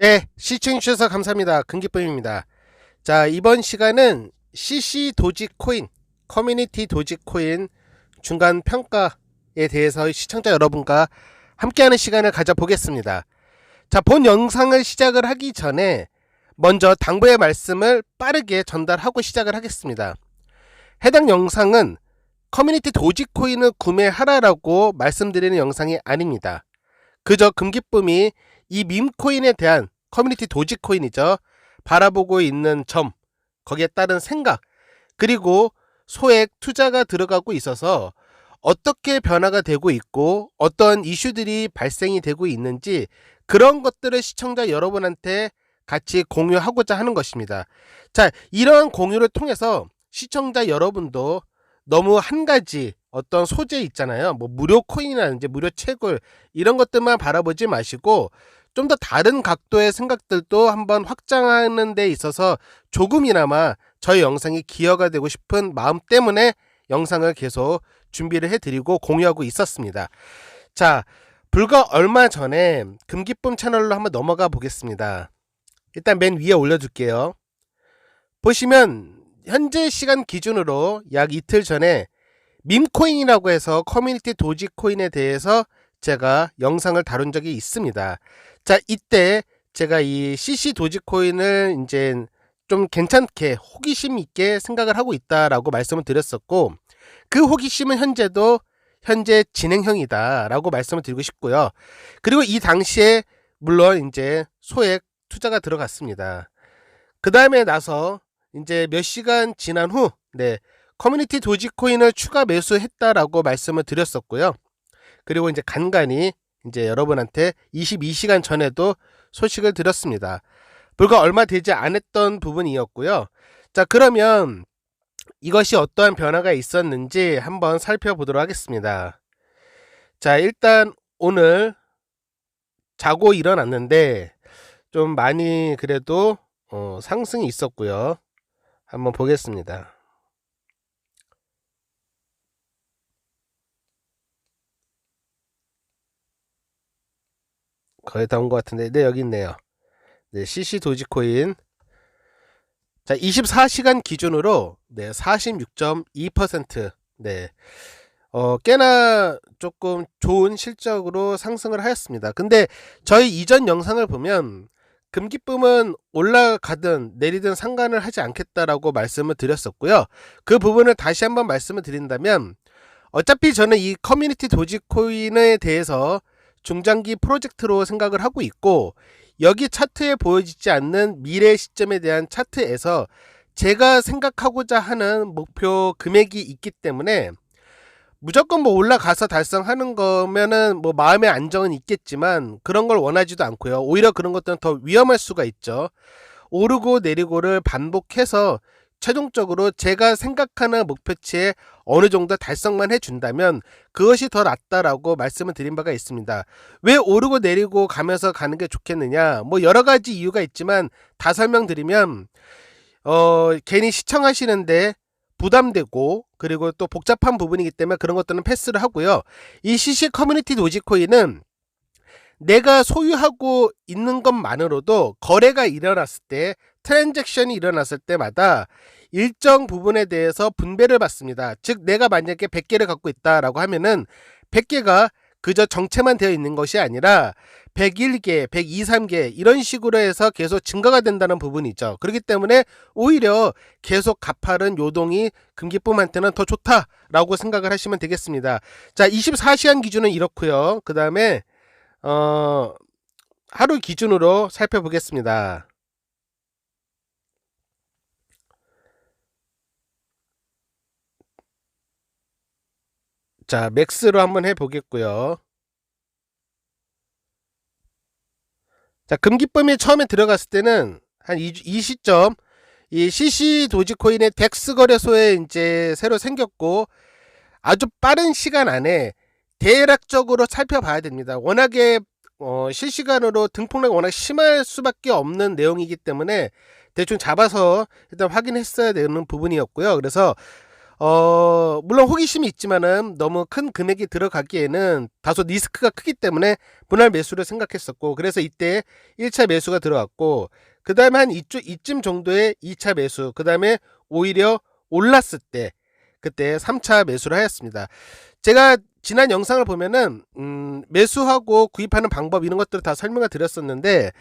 네, 시청해주셔서 감사합니다. 금기쁨입니다. 자, 이번 시간은 CC 도지코인, 커뮤니티 도지코인 중간 평가에 대해서 시청자 여러분과 함께하는 시간을 가져보겠습니다. 자, 본 영상을 시작을 하기 전에 먼저 당부의 말씀을 빠르게 전달하고 시작을 하겠습니다. 해당 영상은 커뮤니티 도지코인을 구매하라라고 말씀드리는 영상이 아닙니다. 그저 금기쁨이 이 밈코인에 대한 커뮤니티 도지코인이죠. 바라보고 있는 점, 거기에 따른 생각, 그리고 소액 투자가 들어가고 있어서 어떻게 변화가 되고 있고 어떤 이슈들이 발생이 되고 있는지 그런 것들을 시청자 여러분한테 같이 공유하고자 하는 것입니다. 자, 이러한 공유를 통해서 시청자 여러분도 너무 한 가지 어떤 소재 있잖아요. 뭐 무료 코인이라든지 무료 채굴 이런 것들만 바라보지 마시고 좀 더 다른 각도의 생각들도 한번 확장하는 데 있어서 조금이나마 저희 영상이 기여가 되고 싶은 마음 때문에 영상을 계속 준비를 해드리고 공유하고 있었습니다. 자, 불과 얼마 전에 금기쁨 채널로 한번 넘어가 보겠습니다. 일단 맨 위에 올려둘게요. 보시면 현재 시간 기준으로 약 이틀 전에 밈코인이라고 해서 커뮤니티 도지코인에 대해서 제가 영상을 다룬 적이 있습니다. 자, 이때 제가 이 CC 도지코인을 이제 좀 괜찮게 호기심 있게 생각을 하고 있다라고 말씀을 드렸었고 그 호기심은 현재도 현재 진행형이다라고 말씀을 드리고 싶고요. 그리고 이 당시에 물론 이제 소액 투자가 들어갔습니다. 그 다음에 나서 이제 몇 시간 지난 후, 네, 커뮤니티 도지코인을 추가 매수했다라고 말씀을 드렸었고요. 그리고 이제 간간히 이제 여러분한테 22시간 전에도 소식을 드렸습니다. 불과 얼마 되지 않았던 부분이었고요. 자, 그러면 이것이 어떠한 변화가 있었는지 한번 살펴보도록 하겠습니다. 자, 일단 오늘 자고 일어났는데 좀 많이 그래도 어, 상승이 있었고요. 한번 보겠습니다. 거의 다 온 것 같은데, 네, 여기 있네요. 네, CC 도지코인. 자, 24시간 기준으로, 네, 46.2%. 네. 어, 꽤나 조금 좋은 실적으로 상승을 하였습니다. 근데 저희 이전 영상을 보면, 금기쁨은 올라가든 내리든 상관을 하지 않겠다라고 말씀을 드렸었고요. 그 부분을 다시 한번 말씀을 드린다면, 어차피 저는 이 커뮤니티 도지코인에 대해서 중장기 프로젝트로 생각을 하고 있고 여기 차트에 보여지지 않는 미래 시점에 대한 차트에서 제가 생각하고자 하는 목표 금액이 있기 때문에 무조건 뭐 올라가서 달성하는 거면은 뭐 마음의 안정은 있겠지만 그런 걸 원하지도 않고요. 오히려 그런 것들은 더 위험할 수가 있죠. 오르고 내리고를 반복해서 최종적으로 제가 생각하는 목표치에 어느 정도 달성만 해준다면 그것이 더 낫다라고 말씀을 드린 바가 있습니다. 왜 오르고 내리고 가면서 가는 게 좋겠느냐? 뭐 여러 가지 이유가 있지만 다 설명드리면 어 괜히 시청하시는데 부담되고 그리고 또 복잡한 부분이기 때문에 그런 것들은 패스를 하고요. 이 CC 커뮤니티 도지코인은 내가 소유하고 있는 것만으로도 거래가 일어났을 때 트랜잭션이 일어났을 때마다 일정 부분에 대해서 분배를 받습니다. 즉 내가 만약에 100개를 갖고 있다라고 하면은 100개가 그저 정체만 되어 있는 것이 아니라 101개, 123개 이런 식으로 해서 계속 증가가 된다는 부분이죠. 그렇기 때문에 오히려 계속 가파른 요동이 금기쁨한테는 더 좋다라고 생각을 하시면 되겠습니다. 자, 24시간 기준은 이렇고요. 그 다음에 어, 하루 기준으로 살펴보겠습니다. 자, 맥스로 한번 해보겠고요. 자, 금기쁨이 처음에 들어갔을 때는 한이 시점 이 CC 도지코인의 덱스 거래소에 이제 새로 생겼고 아주 빠른 시간 안에 대략적으로 살펴봐야 됩니다. 워낙에 어, 실시간으로 등폭락이 워낙 심할 수밖에 없는 내용이기 때문에 대충 잡아서 일단 확인했어야 되는 부분이었고요. 그래서 어, 물론 호기심이 있지만은 너무 큰 금액이 들어가기에는 다소 리스크가 크기 때문에 분할 매수를 생각했었고, 그래서 이때 1차 매수가 들어갔고, 그 다음에 한 이쯤, 이쯤 정도의 2차 매수, 그 다음에 오히려 올랐을 때, 그때 3차 매수를 하였습니다. 제가 지난 영상을 보면은, 음, 매수하고 구입하는 방법 이런 것들을 다 설명을 드렸었는데,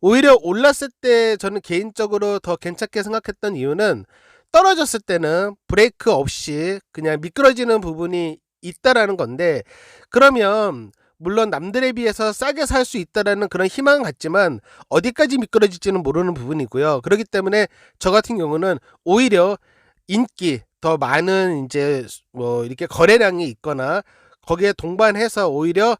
오히려 올랐을 때 저는 개인적으로 더 괜찮게 생각했던 이유는 떨어졌을 때는 브레이크 없이 그냥 미끄러지는 부분이 있다라는 건데 그러면 물론 남들에 비해서 싸게 살 수 있다라는 그런 희망은 갖지만 어디까지 미끄러질지는 모르는 부분이고요. 그렇기 때문에 저 같은 경우는 오히려 인기 더 많은 이제 뭐 이렇게 거래량이 있거나 거기에 동반해서 오히려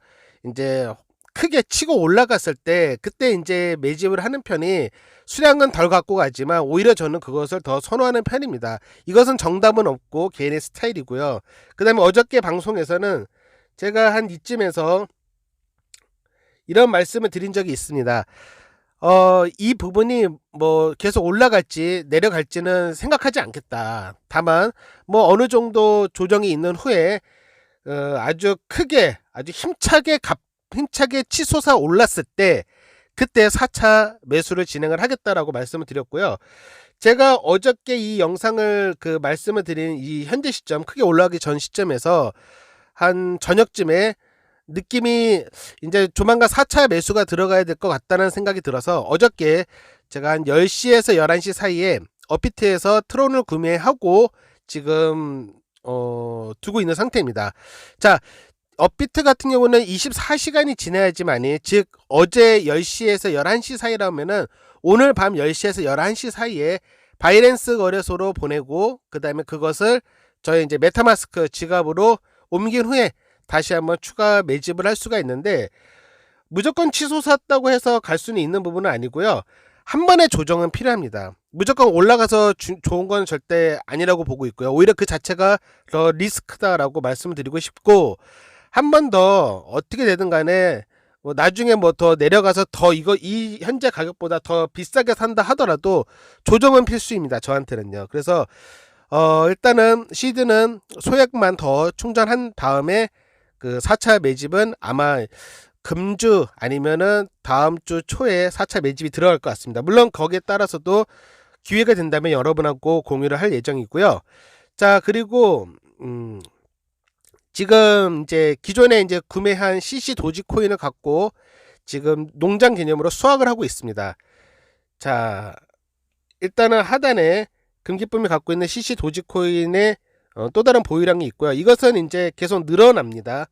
이제 크게 치고 올라갔을 때 그때 이제 매집을 하는 편이 수량은 덜 갖고 가지만 오히려 저는 그것을 더 선호하는 편입니다. 이것은 정답은 없고 개인의 스타일이고요. 그 다음에 어저께 방송에서는 제가 한 이쯤에서 이런 말씀을 드린 적이 있습니다. 어, 이 부분이 뭐 계속 올라갈지 내려갈지는 생각하지 않겠다. 다만 뭐 어느 정도 조정이 있는 후에 어, 아주 크게 아주 힘차게 값 힘차게 치솟아 올랐을 때 그때 4차 매수를 진행을 하겠다라고 말씀을 드렸고요. 제가 어저께 이 영상을 그 말씀을 드린 이 현재 시점 크게 올라가기 전 시점에서 한 저녁쯤에 느낌이 이제 조만간 4차 매수가 들어가야 될 것 같다는 생각이 들어서 어저께 제가 한 10시에서 11시 사이에 어피트에서 트론을 구매하고 지금 어 두고 있는 상태입니다. 자, 업비트 같은 경우는 24시간이 지나야지만이 즉 어제 10시에서 11시 사이라면은 오늘 밤 10시에서 11시 사이에 바이낸스 거래소로 보내고 그 다음에 그것을 저희 이제 메타마스크 지갑으로 옮긴 후에 다시 한번 추가 매집을 할 수가 있는데 무조건 취소 샀다고 해서 갈 수는 있는 부분은 아니고요. 한 번의 조정은 필요합니다. 무조건 올라가서 주, 좋은 건 절대 아니라고 보고 있고요. 오히려 그 자체가 더 리스크다라고 말씀을 드리고 싶고 한 번 더 어떻게 되든 간에 뭐 나중에 뭐 더 내려가서 더 이거 이 현재 가격보다 더 비싸게 산다 하더라도 조정은 필수입니다. 저한테는요. 그래서 어 일단은 시드는 소액만 더 충전한 다음에 그 4차 매집은 아마 금주 아니면은 다음 주 초에 4차 매집이 들어갈 것 같습니다. 물론 거기에 따라서도 기회가 된다면 여러분하고 공유를 할 예정이고요. 자, 그리고 음 지금 이제 기존에 이제 구매한 CC 도지코인을 갖고 지금 농장 개념으로 수확을 하고 있습니다. 자, 일단은 하단에 금기쁨이 갖고 있는 CC 도지코인의 어, 또 다른 보유량이 있고요. 이것은 이제 계속 늘어납니다.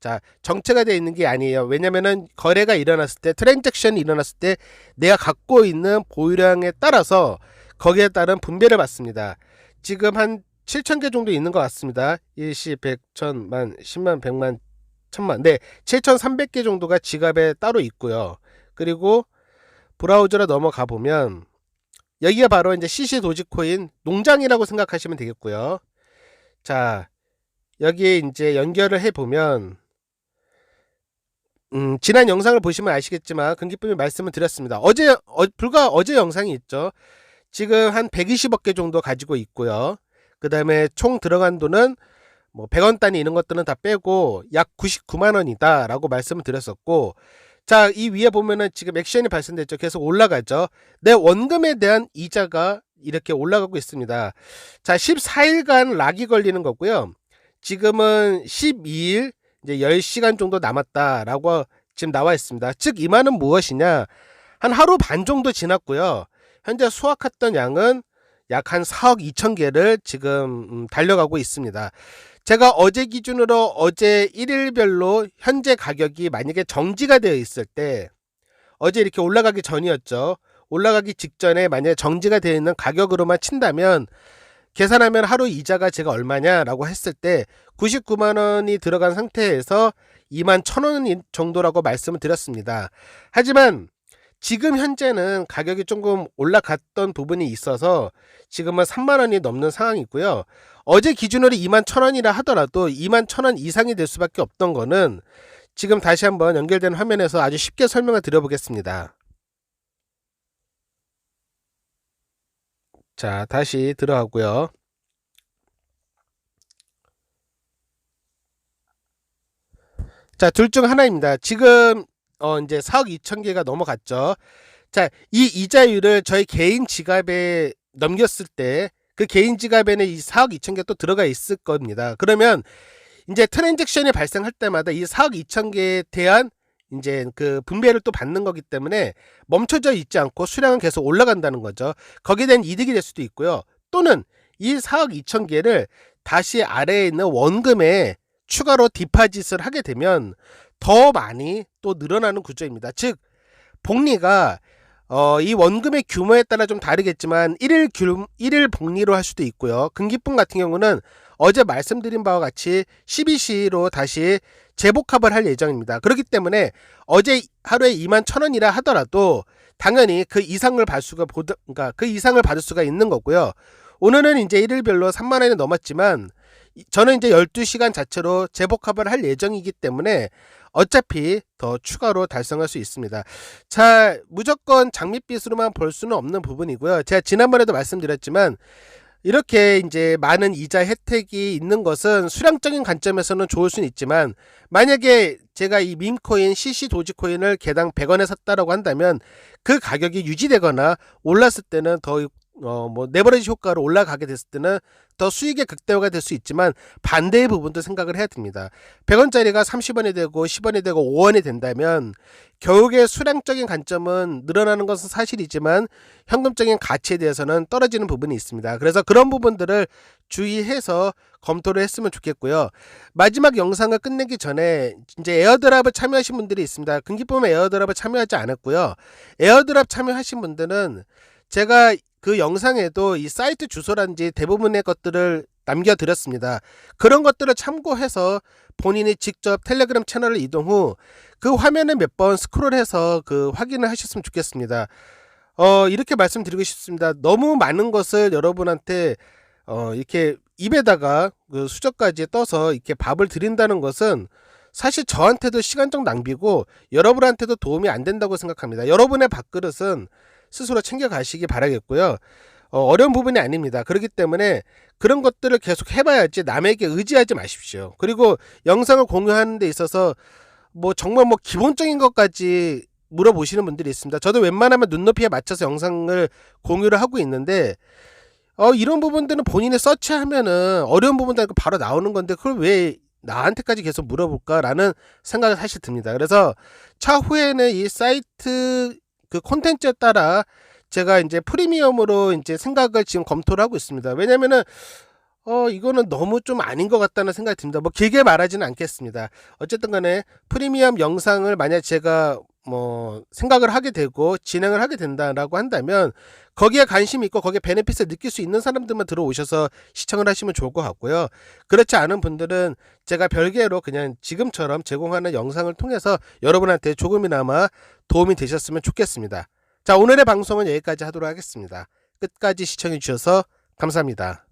자, 정체가 되어 있는 게 아니에요. 왜냐면은 거래가 일어났을 때, 트랜잭션이 일어났을 때 내가 갖고 있는 보유량에 따라서 거기에 따른 분배를 받습니다. 지금 한 7천 개 정도 있는 것 같습니다. 일시, 백, 천, 만, 십만, 백만, 천만. 네, 7,300개 정도가 지갑에 따로 있고요. 그리고 브라우저로 넘어가 보면 여기가 바로 이제 CC 도지코인 농장이라고 생각하시면 되겠고요. 자, 여기에 이제 연결을 해 보면 음, 지난 영상을 보시면 아시겠지만 금기쁨이 말씀을 드렸습니다. 어제 어, 불과 어제 영상이 있죠. 지금 한 120억 개 정도 가지고 있고요. 그 다음에 총 들어간 돈은 뭐 100원 단위 이런 것들은 다 빼고 약 99만 원이다 라고 말씀을 드렸었고 자 이 위에 보면은 지금 액션이 발생됐죠. 계속 올라가죠. 내 원금에 대한 이자가 이렇게 올라가고 있습니다. 자 14일간 락이 걸리는 거고요. 지금은 12일 이제 10시간 정도 남았다 라고 지금 나와 있습니다. 즉이 말은 무엇이냐? 한 하루 반 정도 지났고요. 현재 수확했던 양은 약 한 4억 2천 개를 지금 음, 달려가고 있습니다. 제가 어제 기준으로 어제 1일별로 현재 가격이 만약에 정지가 되어 있을 때 어제 이렇게 올라가기 전이었죠. 올라가기 직전에 만약에 정지가 되어 있는 가격으로만 친다면 계산하면 하루 이자가 제가 얼마냐라고 했을 때 99만 원이 들어간 상태에서 2만 1천 원 정도라고 말씀을 드렸습니다. 하지만 지금 현재는 가격이 조금 올라갔던 부분이 있어서 지금은 3만 원이 넘는 상황이고요. 어제 기준으로 2만 천 원이라 하더라도 2만 천 원 이상이 될 수밖에 없던 거는 지금 다시 한번 연결된 화면에서 아주 쉽게 설명을 드려보겠습니다. 자, 다시 들어가고요. 자, 둘 중 하나입니다. 지금 어 이제 4억 2천 개가 넘어갔죠. 자, 이 이자율을 저희 개인 지갑에 넘겼을 때 그 개인 지갑에는 이 4억 2천 개 또 들어가 있을 겁니다. 그러면 이제 트랜잭션이 발생할 때마다 이 4억 2천 개에 대한 이제 그 분배를 또 받는 거기 때문에 멈춰져 있지 않고 수량은 계속 올라간다는 거죠. 거기에 대한 이득이 될 수도 있고요. 또는 이 4억 2천 개를 다시 아래에 있는 원금에 추가로 디파짓을 하게 되면 더 많이 또 늘어나는 구조입니다. 즉 복리가 어, 이 원금의 규모에 따라 좀 다르겠지만 일일 규, 일일 복리로 할 수도 있고요. 금기품 같은 경우는 어제 말씀드린 바와 같이 12시로 다시 재복합을 할 예정입니다. 그렇기 때문에 어제 하루에 2만 천 원이라 하더라도 당연히 그 이상을 받을 수가 보다, 그러니까 그 이상을 받을 수가 있는 거고요. 오늘은 이제 일일별로 3만 원이 넘었지만 이- 저는 이제 12시간 자체로 재복합을 할 예정이기 때문에 어차피 더 추가로 달성할 수 있습니다. 자, 무조건 장밋빛으로만 볼 수는 없는 부분이고요. 제가 지난번에도 말씀드렸지만 이렇게 이제 많은 이자 혜택이 있는 것은 수량적인 관점에서는 좋을 수는 있지만 만약에 제가 이 밈코인 CC 도지코인을 개당 100원에 샀다라고 한다면 그 가격이 유지되거나 올랐을 때는 더 어, 뭐, 네버리지 효과로 올라가게 됐을 때는 더 수익의 극대화가 될 수 있지만 반대의 부분도 생각을 해야 됩니다. 100원짜리가 30원이 되고 10원이 되고 5원이 된다면 결국에 수량적인 관점은 늘어나는 것은 사실이지만 현금적인 가치에 대해서는 떨어지는 부분이 있습니다. 그래서 그런 부분들을 주의해서 검토를 했으면 좋겠고요. 마지막 영상을 끝내기 전에 이제 에어드랍을 참여하신 분들이 있습니다. 금기쁨 에어드랍을 참여하지 않았고요. 에어드랍 참여하신 분들은 제가 그 영상에도 이 사이트 주소란지 대부분의 것들을 남겨드렸습니다. 그런 것들을 참고해서 본인이 직접 텔레그램 채널을 이동 후 그 화면을 몇 번 스크롤해서 그 확인을 하셨으면 좋겠습니다. 어, 이렇게 말씀드리고 싶습니다. 너무 많은 것을 여러분한테 어, 이렇게 입에다가 그 수저까지 떠서 이렇게 밥을 드린다는 것은 사실 저한테도 시간적 낭비고 여러분한테도 도움이 안 된다고 생각합니다. 여러분의 밥그릇은 스스로 챙겨가시기 바라겠고요. 어, 어려운 부분이 아닙니다. 그렇기 때문에 그런 것들을 계속 해봐야지 남에게 의지하지 마십시오. 그리고 영상을 공유하는 데 있어서 뭐 정말 뭐 기본적인 것까지 물어보시는 분들이 있습니다. 저도 웬만하면 눈높이에 맞춰서 영상을 공유를 하고 있는데 어, 이런 부분들은 본인이 서치하면은 어려운 부분들 바로 나오는 건데 그걸 왜 나한테까지 계속 물어볼까라는 생각이 사실 듭니다. 그래서 차후에는 이 사이트 그 콘텐츠에 따라 제가 이제 프리미엄으로 이제 생각을 지금 검토를 하고 있습니다. 왜냐면은 어 이거는 너무 좀 아닌 것 같다는 생각이 듭니다. 뭐 길게 말하지는 않겠습니다. 어쨌든 간에 프리미엄 영상을 만약 제가 뭐 생각을 하게 되고 진행을 하게 된다라고 한다면 거기에 관심이 있고 거기에 베네핏을 느낄 수 있는 사람들만 들어오셔서 시청을 하시면 좋을 것 같고요. 그렇지 않은 분들은 제가 별개로 그냥 지금처럼 제공하는 영상을 통해서 여러분한테 조금이나마 도움이 되셨으면 좋겠습니다. 자, 오늘의 방송은 여기까지 하도록 하겠습니다. 끝까지 시청해 주셔서 감사합니다.